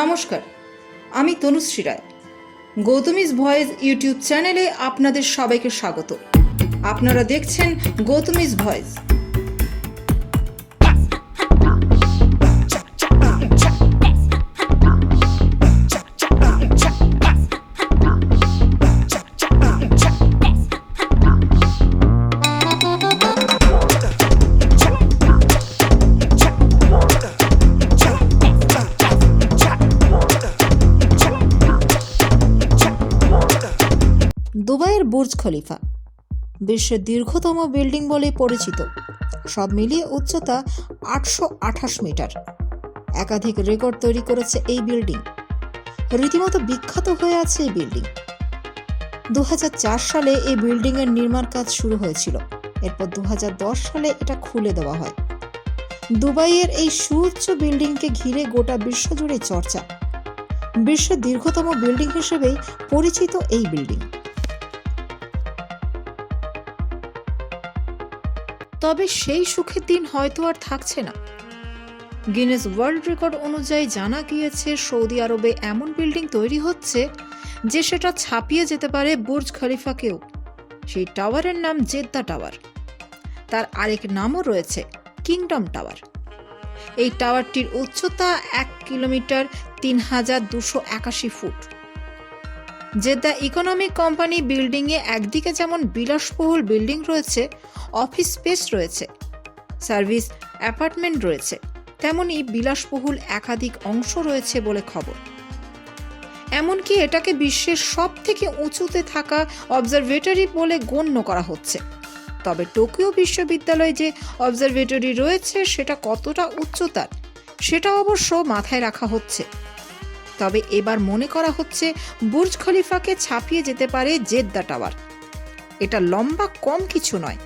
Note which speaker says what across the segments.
Speaker 1: নমস্কার, আমি Tanushree Roy. Gautami's voice YouTube চ্যানেলে আপনাদের সবাইকে স্বাগত। আপনারা দেখছেন গৌতমিস ভয়েস। দুবাইয়ের বুর্জ খলিফা। বিশ্বের দীর্ঘতম বিল্ডিং বলে পরিচিত। সব মিলিয়ে উচ্চতা আটশো আঠাশ মিটার। একাধিক রেকর্ড তৈরি করেছে এই বিল্ডিং। রীতিমতো বিখ্যাত হয়ে আছে এই বিল্ডিং। দু হাজার চার সালে এই বিল্ডিংয়ের নির্মাণ কাজ শুরু হয়েছিল। এরপর দু হাজার দশ সালে এটা খুলে দেওয়া হয়। দুবাইয়ের এই সুউচ্চ বিল্ডিংকে ঘিরে গোটা বিশ্বজুড়ে চর্চা। বিশ্বের দীর্ঘতম বিল্ডিং হিসেবেই পরিচিত এই বিল্ডিং। তবে সেই সুখের দিন হয়তো আর থাকছে না। গিনেস ওয়ার্ল্ড রেকর্ড অনুযায়ী জানা গিয়েছে, সৌদি আরবে এমন বিল্ডিং তৈরি হচ্ছে যে সেটা ছাপিয়ে যেতে পারে বুর্জ খলিফাকেও। সেই টাওয়ারের নাম জেদ্দা টাওয়ার। তার আরেক নামও রয়েছে, কিংডম টাওয়ার। এই টাওয়ারটির উচ্চতা এক কিলোমিটার তিন হাজার দুশো একাশি ফুট। জেদ্দা ইকোনমিক কোম্পানি বিল্ডিংয়ে একদিকে যেমন বিলাসবহুল বিল্ডিং রয়েছে, অফিস স্পেস রয়েছে, সার্ভিস অ্যাপার্টমেন্ট রয়েছে, তেমনি বিলাসবহুল একাধিক অংশ রয়েছে বলে খবর। এমনকি এটাকে বিশ্বের সব থেকে উঁচুতে থাকা অবজারভেটরি বলে গণ্য করা হচ্ছে। তবে টোকিও বিশ্ববিদ্যালয়ে যে অবজারভেটরি রয়েছে, সেটা কতটা উচ্চতার, সেটা অবশ্য মাথায় রাখা হচ্ছে। তবে এবার মনে করা হচ্ছে বুর্জ খলিফাকে ছাপিয়ে যেতে পারে জেদ্দা টাওয়ার। এটা লম্বা, কম কিছু নয়।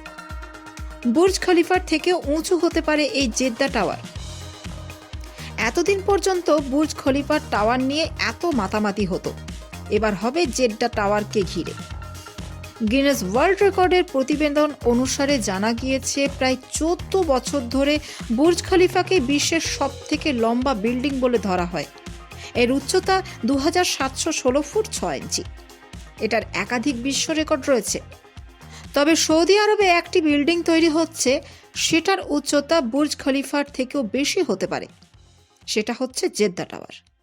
Speaker 1: বুর্জ খলিফার থেকে উঁচু হতে পারে এই জেদ্দা টাওয়ার। এতদিন পর্যন্ত বুর্জ খলিফার টাওয়ার নিয়ে এত মাতামাতি হতো। এবার হবে জেদ্দা টাওয়ারকে ঘিরে। গিনেস ওয়ার্ল্ড রেকর্ডের প্রতিবেদন অনুসারে জানা গিয়েছে, প্রায় চোদ্দ বছর ধরে বুর্জ খলিফাকে বিশ্বের সব থেকে লম্বা বিল্ডিং বলে ধরা হয়। এর উচ্চতা দু ফুট ছ ইঞ্চি। এটার একাধিক বিশ্ব রেকর্ড রয়েছে। তবে সৌদি আরবে একটি বিল্ডিং তৈরি হচ্ছে, সেটার উচ্চতা বুর্জ খলিফার থেকেও বেশি হতে পারে। সেটা হচ্ছে জেদ্দা টাওয়ার।